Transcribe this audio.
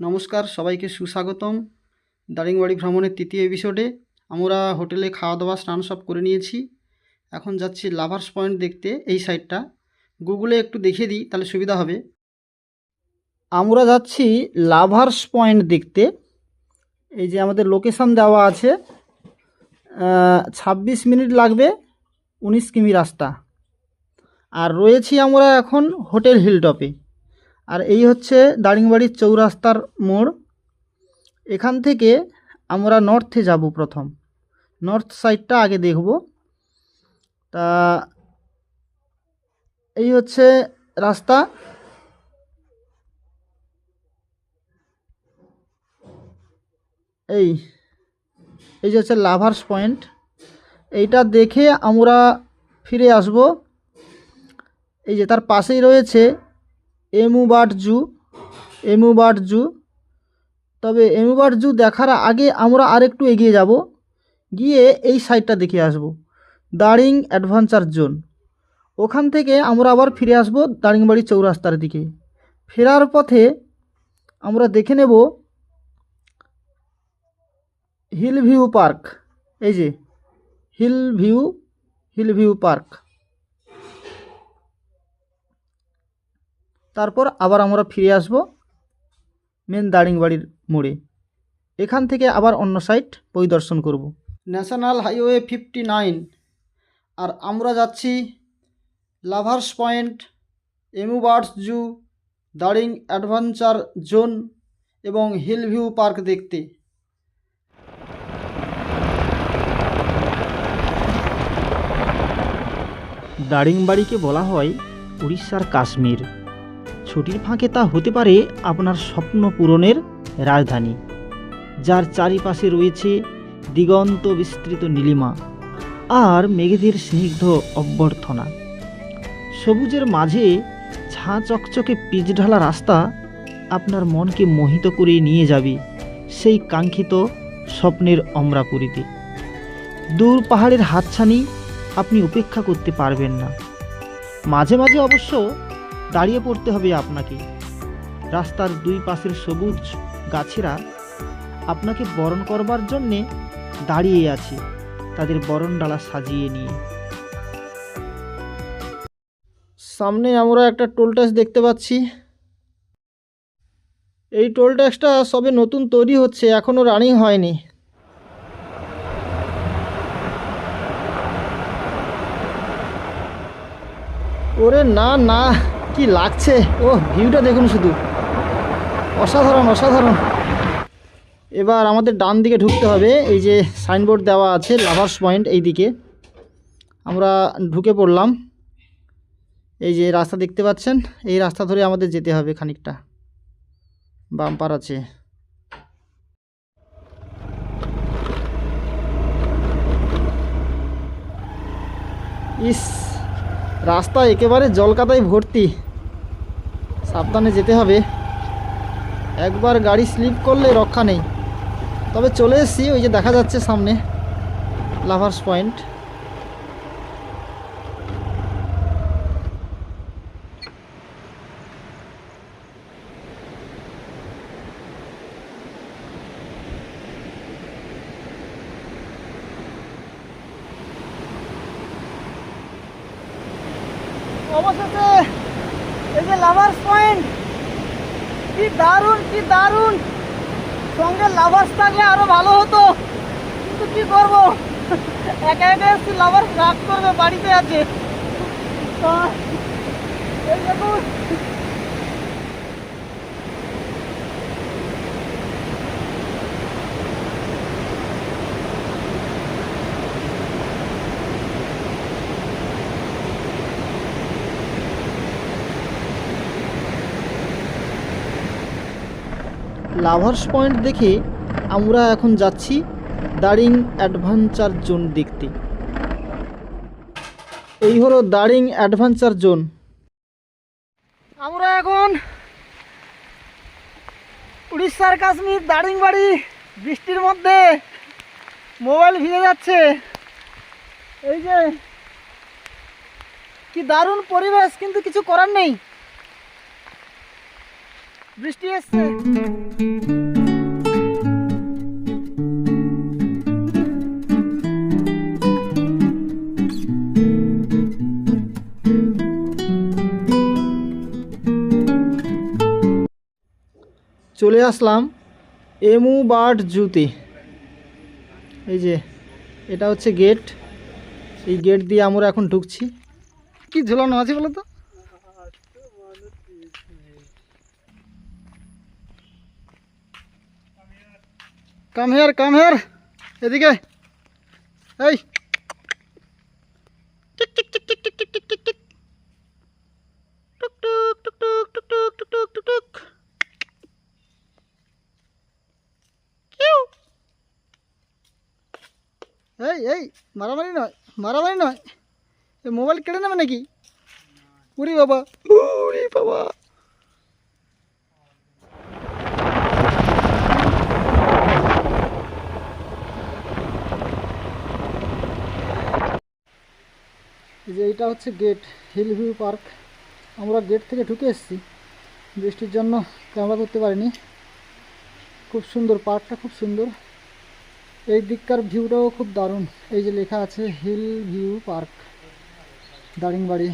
নমস্কার, সবাইকে সুস্বাগতম। দারিংবাড়ি ভ্রমণের তৃতীয় এপিসোডে আমরা হোটেলে খাওয়া দাওয়া স্নান সব করে নিয়েছি। এখন যাচ্ছি লাভার্স পয়েন্ট দেখতে, এই সাইডটা গুগলে একটু দেখিয়ে দিই, তাহলে সুবিধা হবে। আমরা যাচ্ছি লাভার্স পয়েন্ট দেখতে। এই যে আমাদের লোকেশান দেওয়া আছে ছাব্বিশ মিনিট লাগবে উনিশ কিমি রাস্তা। আর রয়েছি আমরা এখন হোটেল হিলটপে আর এই হচ্ছে দারিংবাড়ির চৌরাস্তার মোড়। এখান থেকে আমরা নর্থে যাব প্রথম। নর্থ সাইডটা আগে দেখব। তা এই হচ্ছে রাস্তা। এই এই যে হচ্ছে লাভার্স পয়েন্ট। এইটা দেখে আমরা ফিরে আসব। এই যে তার পাশেই রয়েছে এমুবাট জু এমুবাট জু তবে এমুবাট জু দেখার আগে আমরা আরেকটু এগিয়ে যাব, গিয়ে এই সাইডটা দেখে আসব, দারিং অ্যাডভেঞ্চার জোন। ওখান থেকে আমরা আবার ফিরে আসব দারিংবাড়ি চৌরাস্তার দিকে। ফেরার পথে আমরা দেখে নেব হিল ভিউ পার্ক। এই যে hill view hill view park. তারপর আবার আমরা ফিরে আসব মেন দারিংবাড়ির মোড়ে। এখান থেকে আবার অন্য সাইট পরিদর্শন করব। National highway fifty nine. আর আমরা যাচ্ছি lovers point emu birds zoo daring adventure zone এবং হিল ভিউ পার্ক দেখতে। দারিংবাড়িকে বলা হয় উড়িষ্যার কাশ্মীর। ছুটির ফাঁকে তা হতে পারে আপনার স্বপ্ন পূরণের রাজধানী, যার চারিপাশে রয়েছে দিগন্ত বিস্তৃত নীলিমা আর মেঘেদের স্নিগ্ধ অভ্যর্থনা। সবুজের মাঝে ঝাঁ চকচকে পিচঢালা রাস্তা আপনার মনকে মোহিত করে নিয়ে যাবে সেই কাঙ্ক্ষিত স্বপ্নের অমরাপুরীতে। দূর পাহাড়ের হাতছানি আপনি উপেক্ষা করতে পারবেন না। মাঝে মাঝে অবশ্য দাঁড়িয়ে পড়তে হবে আপনাকে। রাস্তার দুই পাশের সবুজ গাছেরা আপনাকে বরণ করবার জন্যে দাঁড়িয়ে আছে তাদের বরণ ডালা সাজিয়ে নিয়ে। সামনে আমরা একটা টোল ট্যাক্স দেখতে পাচ্ছি। এই টোল ট্যাক্সটা সবে নতুন তৈরি হচ্ছে এখনও রানিং হয়নি। ওরে না না। কি লাগছে? ও, ভিউটা দেখুন শুধু। অসাধারণ অসাধারণ। এবার আমাদের ডান দিকে ঢুকতে হবে। এই যে সাইনবোর্ড দেওয়া আছে, লাভার্স পয়েন্ট এই দিকে আমরা ঢুকে পড়লাম। এই যে রাস্তা দেখতে পাচ্ছেন, এই রাস্তা ধরে আমাদের যেতে হবে খানিকটা। বাম্পার আছে। ইস রাস্তা একেবারে জলকাতায় ভর্তি। সাবধানে যেতে হবে। একবার গাড়ি স্লিপ করলে রক্ষা নেই। তবে চলে এসেছি, ওই যে দেখা যাচ্ছে সামনে। Lovers point. অবশেষে এই যে লাভার্স পয়েন্ট কি দারুণ কি দারুণ। সঙ্গে লাভার্স থাকলে আরও ভালো হতো। কিন্তু কি করব? একা একা এসছি লাভার্স রাগ করবে, বাড়িতে আছে। এই দেখুন লাভার্স পয়েন্ট দেখে আমরা এখন যাচ্ছি দারিং অ্যাডভেঞ্চার জোন দেখতে। এই হলো দারিং অ্যাডভেঞ্চার জোন। আমরা এখন উড়িষ্যার কাশ্মীর দারিংবাড়ি বৃষ্টির মধ্যে মোবাইল ভিজে যাচ্ছে। এই যে, কি দারুণ পরিবেশ, কিন্তু কিছু করার নেই। বৃষ্টি এসছে। চলে আসলাম এমু বার্ড জুতি। এই যে, এটা হচ্ছে গেট এই গেট দিয়ে আমরা এখন ঢুকছি। কি ঝোলানো আছে বলো তো? কাম হেয়ার কাম হেয়ার এদিকে। এই। টিক টিক টিক টিক টিক টিক টিক টিক টিক। টুক টুক টুক টুক টুক টুক টুক টুক টুক টুক। কিউ। এই এই, মারামারি নয় মারামারি নয়। মোবাইল কেড়ে নেবে নাকি? উরি বাবা। উরি বাবা। এটা হচ্ছে গেট হিল ভিউ পার্ক আমরা গেট থেকে ঢুকে এসেছি। বৃষ্টির জন্য ক্যামেরা করতে পারিনি। খুব সুন্দর পার্কটা খুব সুন্দর। এই দিককার ভিউটাও খুব দারুণ। এই যে লেখা আছে হিল ভিউ পার্ক দারিংবাড়ি।